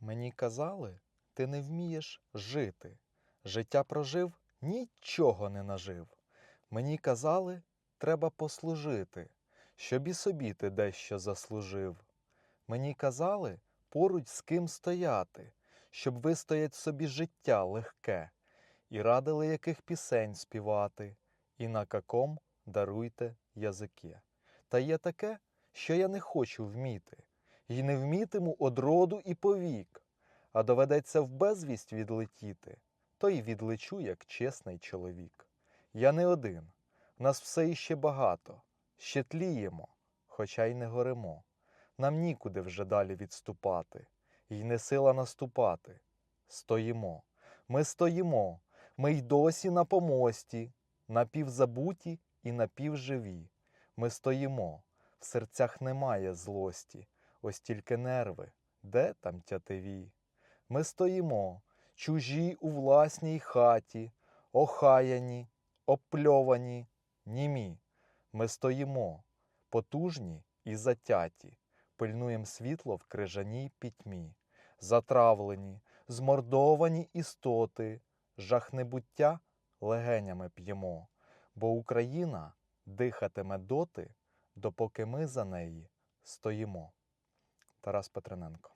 Мені казали, ти не вмієш жити. Життя прожив, нічого не нажив. Мені казали, треба послужити, щоб і собі ти дещо заслужив. Мені казали, поруч з ким стояти, щоб вистоять собі життя легке, і радили, яких пісень співати, і на каком даруйте язике. Та є таке, що я не хочу вміти, і не вмітиму одроду і повік, а доведеться в безвість відлетіти, то й відлечу, як чесний чоловік. Я не один, нас все іще багато, ще тліємо, хоча й не горимо. Нам нікуди вже далі відступати, й не сила наступати. Стоїмо, ми стоїмо, ми й досі на помості, напівзабуті і напівживі. Ми стоїмо, в серцях немає злості, ось тільки нерви, де там тятиві. Ми стоїмо, чужі у власній хаті, охаяні, обпльовані, німі. Ми стоїмо, потужні і затяті, пильнуєм світло в крижаній пітьмі, затравлені, змордовані істоти, жах небуття легенями п'ємо, бо Україна дихатиме доти, допоки ми за неї стоїмо. Тарас Петрененко